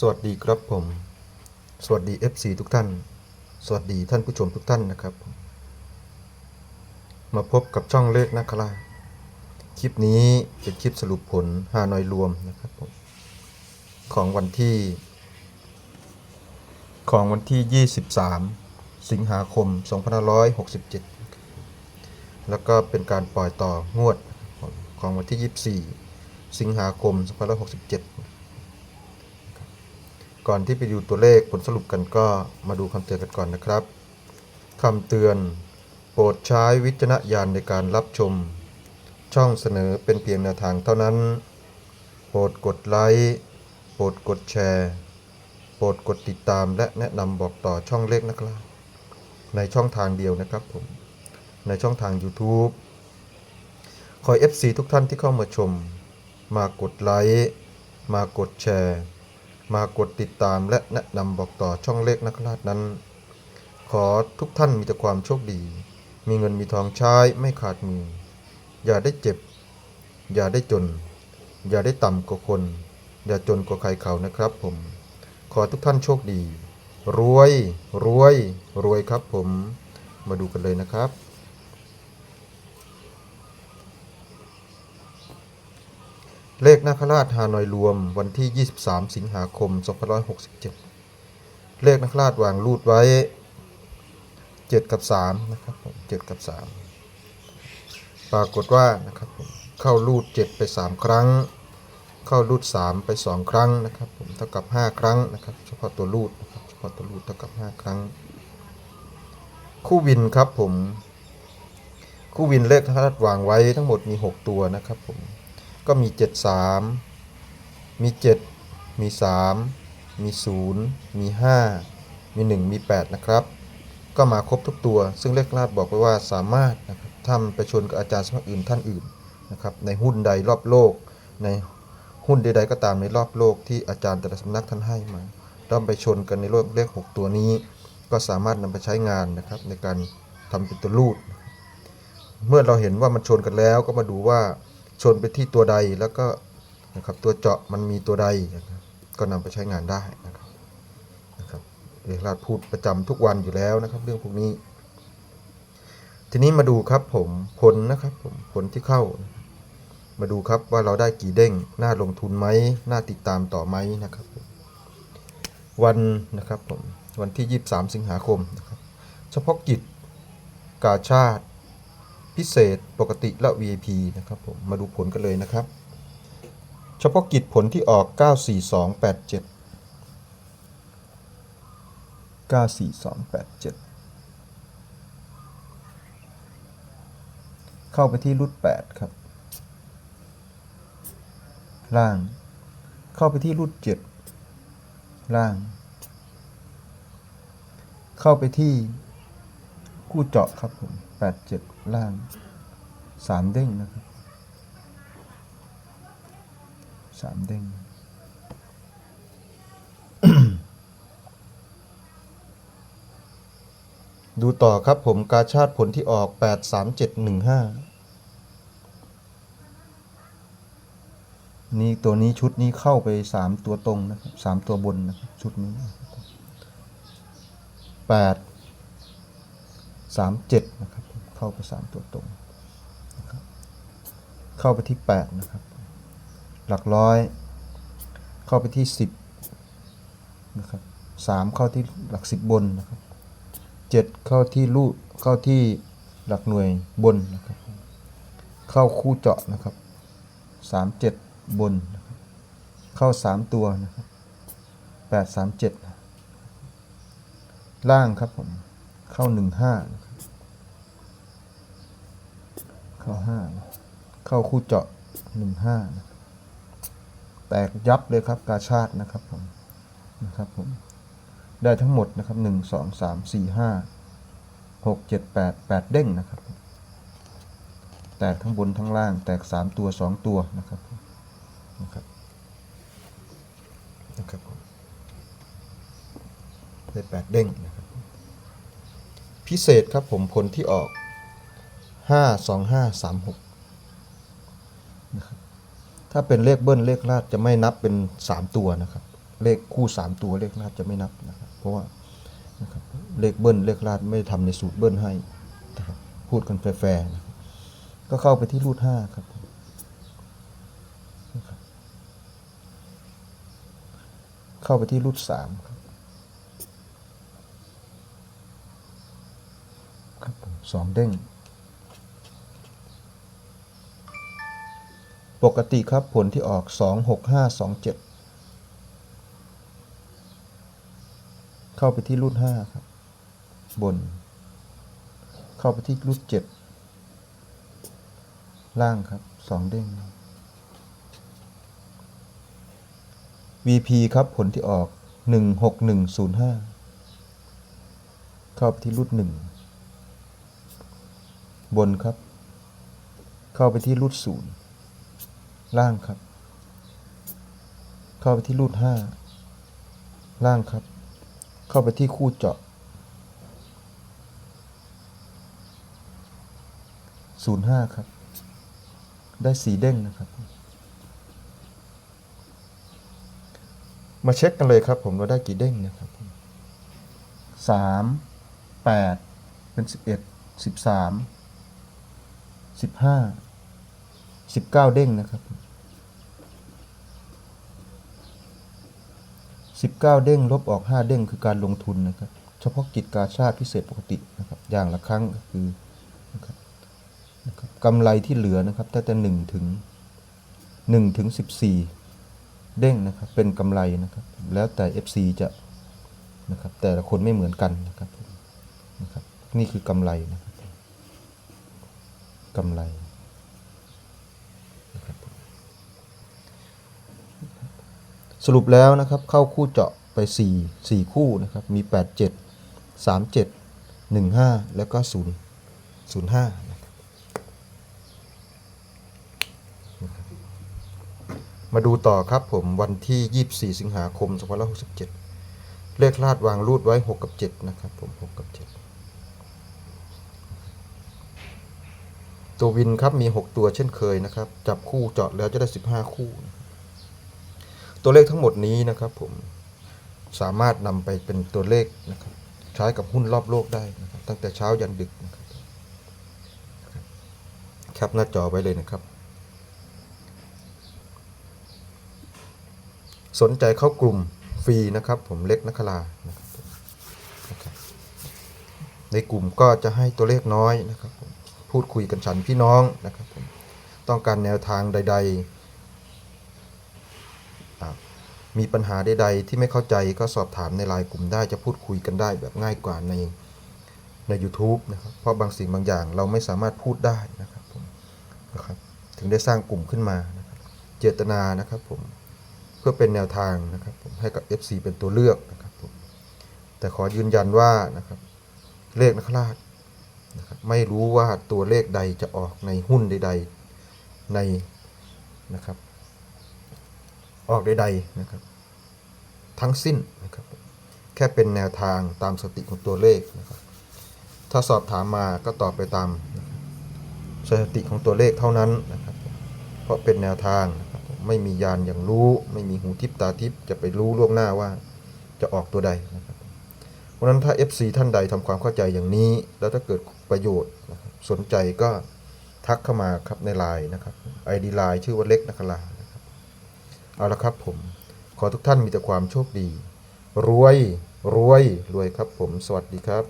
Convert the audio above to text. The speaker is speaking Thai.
สวัสดีครับผม สวัสดี FC ทุกท่าน สวัสดีท่านผู้ชมทุกท่านนะครับ มาพบกับช่องเลขนักคราคลิปนี้เป็นคลิปสรุปผลฮานอยรวมนะครับผมของวันที่ ของวันที่ 23 สิงหาคม 2567 แล้วก็เป็นการปล่อยต่องวดของวันที่ 24 สิงหาคม 2567 ก่อนที่ไปดูตัวเลขผลสรุปกันก็มาดูคำเตือนกันก่อนนะครับคำเตือน โปรดใช้วิจารณญาณในการรับชม ช่องเสนอเป็นเพียงแนวทางเท่านั้น โปรดกดไลค์โปรดกดแชร์ โปรดกดติดตามและแนะนำบอกต่อช่องเลขนะครับ ในช่องทางเดียวนะครับผม ในช่องทาง YouTube ขอ FC ทุกท่านที่เข้ามาชม มากดไลค์มากดแชร์ มากดติดตามและแนะนำบอกต่อช่องเลขนักราชนั้น ขอทุกท่านมีแต่ความโชคดี มีเงินมีทองใช้ไม่ขาดมือ อย่าได้เจ็บ อย่าได้จน อย่าได้ต่ำกว่าคน อย่าจนกว่าใครเขานะครับผม ขอทุกท่านโชคดี รวย รวย รวยครับผม มาดูกันเลยนะครับ เลขนาคราชฮานอยรวมวันที่ 23 สิงหาคม 2567 เลขนาคราชวางรูดไว้ 7 กับ 3 นะครับผม7กับ 3 ปรากฏว่านะครับผมเข้ารูด 7 ไป 3 ครั้ง เข้ารูด 3 ไป 2 ครั้งนะครับผมเท่ากับ 5 ครั้งนะครับเฉพาะตัวรูดนะครับเฉพาะตัวรูดเท่ากับ 5 ครั้ง คู่วินครับผม คู่วินเลขนาคราชวางไว้ทั้งหมดมี 6 ตัวนะครับผม ก็มี 7 3 มี 7 มี 3 มี 0 มี 5 มี 1 มี 8 นะครับ ก็มาครบทุกตัว ซึ่งเลขลาดบอกไว้ว่าสามารถนะครับทำไปชนกับอาจารย์สำนักอื่นท่านอื่นนะครับในหุ้นใดรอบโลก ในหุ้นใดๆก็ตามในรอบโลกที่อาจารย์แต่ละสำนักท่านให้มาต้องไปชนกันในโลกเลข 6 ตัวนี้ ก็สามารถนำไปใช้งานนะครับในการทำเป็นตัวรูด เมื่อเราเห็นว่ามันชนกันแล้วก็มาดูว่า ชนไปที่ตัวใดแล้วก็นะครับตัวเจาะมันมีตัวใดนะครับก็นำไปใช้งานได้นะครับนะครับเรียกราชพูดประจำทุกวันอยู่แล้วนะครับ เรื่องพวกนี้ ทีนี้มาดูครับผมผลนะครับผมผลที่เข้า มาดูครับว่าเราได้กี่เด้งน่าลงทุนไหมน่าติดตามต่อไหมนะครับ วันนะครับผมวันที่ 23 สิงหาคมนะครับเฉพาะกิจกาชาติ พิเศษปกติและ VIP นะครับผมมาดูผลกันเลยนะครับ เฉพาะกิจผลที่ออก 94287 94287 เข้าไปที่รูด8ครับ ล่าง เข้าไปที่รูด7ล่าง เข้าไปที่คู่เจาะครับผม 87 ล่างสามเด้งนะครับสามเด้งดูต่อครับผมกาชาติผลที่ออก 8 3 7 1 5 นี่ตัวนี้ชุดนี้เข้าไป 3 ตัวตรงนะครับ3ตัวบนนะครับชุดนี้ 8 3 7 นะครับ เข้าไป3ตัวตรงเข้าไปที่ 8 นะครับ หลักร้อย เข้าไปที่ 10 นะครับ3เข้าที่หลัก 10 บนนะครับ7เข้าที่ลูดเข้าที่หลักหน่วยบนนะครับ เข้าคู่เจาะนะครับ3 7บนนะครับเข้า3ตัวนะครับ8 3 7ล่างครับผม เข้า1 5นะครับ เข้า5เข้าคู่เจาะ1 5นะครับแตกยับเลยครับกาชาตินะครับผมนะครับผมได้ทั้งหมดนะครับ1 2 3 4 5 6 7 8 8เจ็ดแปดแปดเด้งนะครับ แตกทั้งบนทั้งล่าง แตก3ตัว2ตัวนะครับนะครับนะครับผมได้8เด้งนะครับ พิเศษครับผมผลที่ออก 5 2 5 3 6นะครับถ้าเป็นเลขเบิ้ลเลขลาดจะไม่นับเป็น3ตัวนะครับ เลขคู่สามตัวเลขลาดจะไม่นับนะครับ เพราะว่านะครับเลขเบิ้ลเลขลาดไม่ทำในสูตรเบิ้ลให้นะครับพูดกันแฟร์ๆนะก็เข้าไปที่รูดห้าครับ เข้าไปที่รูดสามครับครับผมสองเด้ง ปกติครับผลที่ออกสองหกห้าสองเจ็ดเข้าไปที่รูดห้าครับ บน เข้าไปที่รูดเจ็ดล่างครับสองเด้ง VP ครับผลที่ออกหนึ่งหกหนึ่งศูนย์ห้าเข้าไปที่รูดหนึ่งบนครับ เข้าไปที่รูดศูนย์ ล่างครับ เข้าไปที่รูดห้าล่างครับ เข้าไปที่คู่เจาะศูนย์ห้าครับ ได้สีเด้งนะครับ มาเช็คกันเลยครับผมว่าได้กี่เด้งนะครับสามแปดเป็นสิบเอ็ดสิบสามสิบห้า สิบเก้าเด้งนะครับสิบเก้าเด้งลบออกห้าเด้งคือการลงทุนนะครับ เฉพาะกิจการชาติพิเศษปกตินะครับ อย่างละครั้งก็คือนะครับนะครับกำไรที่เหลือนะครับตั้งแต่หนึ่งถึงหนึ่งถึงสิบสี่เด้งนะครับเป็นกำไรนะครับ แล้วแต่ FC จะนะครับ แต่ละคนไม่เหมือนกันนะครับนะครับ นี่คือกำไรนะครับกำไร สรุปแล้วนะครับเข้าคู่เจาะไป 4 4 คู่นะครับมี 8 7 3 7 1 5 แล้วก็ 0 0 5นะครับมาดูต่อครับผมวันที่ 24 สิงหาคม2567 เลขลาดวางรูดไว้ 6 กับ 7 นะครับผม 6 กับ 7 ตัววินครับมี 6 ตัวเช่นเคยนะครับ จับคู่เจาะแล้วจะได้ 15 คู่ ตัวเลขทั้งหมดนี้นะครับผมสามารถนำไปเป็นตัวเลขนะครับใช้กับหุ้นรอบโลกได้นะครับตั้งแต่เช้ายันดึกนะครับแคปหน้าจอไว้เลยนะครับ สนใจเข้ากลุ่มฟรีนะครับผมเล็กนักลานะครับในกลุ่มก็จะให้ตัวเลขน้อยนะครับพูดคุยกันฉันพี่น้องนะครับผมต้องการแนวทางใด ๆ มีปัญหาใดๆที่ไม่เข้าใจก็สอบถามในไลน์กลุ่มได้จะพูดคุยกันได้แบบง่ายกว่าในใน u t u b e นะครับ เพราะบางสิ่งบางอย่างเราไม่สามารถพูดได้นะครับผมนะครับถึงได้สร้างกลุ่มขึ้นมานะครับเจตนานะครับผมเพื่อเป็นแนวทางนะครับผมให้กับ FC เป็นตัวเลือกนะครับผมแต่ขอยืนยันว่านะครับเลขนักราชนะครับไม่รู้ว่าตัวเลขใดจะออกในหุ้นใด ๆ ในนะครับ ออกใดๆนะครับ ทั้งสิ้นนะครับ แค่เป็นแนวทางตามสติของตัวเลขนะครับ ถ้าสอบถามมาก็ตอบไปตามสถิติของตัวเลขเท่านั้นนะครับ เพราะเป็นแนวทางนะครับไม่มียานอย่างรู้ ไม่มีหูทิพตาทิพจะไปรู้ล่วงหน้าว่าจะออกตัวใดนะครับเพราะฉะนั้นถ้า FC ท่านใดทำความเข้าใจอย่างนี้ แล้วถ้าเกิดประโยชน์นสนใจก็ทักเข้ามาครับในไลน์นะครับ ID ไลน์ชื่อว่าเล็กนักลา เอาละครับผม ขอทุกท่านมีแต่ความโชคดี รวย รวย รวยครับผม สวัสดีครับ